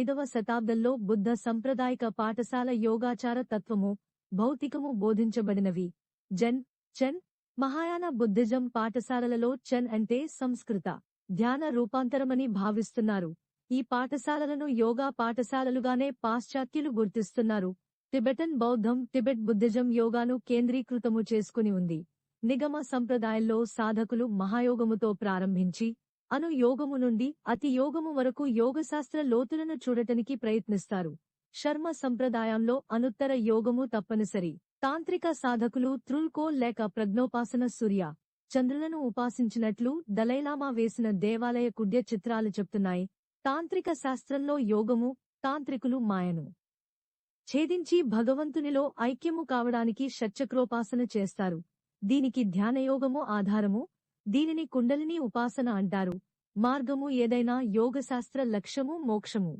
ఐదవ శతాబ్దంలో బుద్ధ సంప్రదాయక పాఠశాల యోగాచార తత్వము భౌతికము బోధించబడినవి. జన్ చన్ మహాయాన బుద్ధిజం పాఠశాలలలో చెన్ అంటే సంస్కృత ధ్యాన రూపాంతరమని భావిస్తున్నారు. ఈ పాఠశాలలను యోగా పాఠశాలలుగానే పాశ్చాత్యులు గుర్తిస్తున్నారు. టిబెటన్ బౌద్ధం టిబెట్ బుద్ధిజం యోగాను కేంద్రీకృతము చేసుకుని ఉంది. నిగమ సంప్రదాయంలో సాధకులు మహాయోగముతో ప్రారంభించి అను యోగము నుండి అతి యోగము వరకు యోగశాస్త్ర లోతులను చూడటానికి ప్రయత్నిస్తారు. శర్మ సంప్రదాయంలో అనుత్తర యోగము తప్పనిసరి. తాంత్రిక సాధకులు త్రుల్కో లేక ప్రజ్ఞోపాసన సూర్య చంద్రులను ఉపాసించినట్లు దలైలామా వేసిన దేవాలయ కుడ్య చిత్రాలు చెప్తున్నాయి. తాంత్రిక శాస్త్రంలో యోగము తాంత్రికులు మాయను. ఛేదించి భగవంతునిలో ఐక్యము కావడానికి షట్చక్రోపాసన చేస్తారు. దీనికి ధ్యానయోగము ఆధారము దీనిని కుండలిని ఉపాసన అంటారు. మార్గము ఏదైనా యోగశాస్త్ర లక్ష్యము మోక్షము.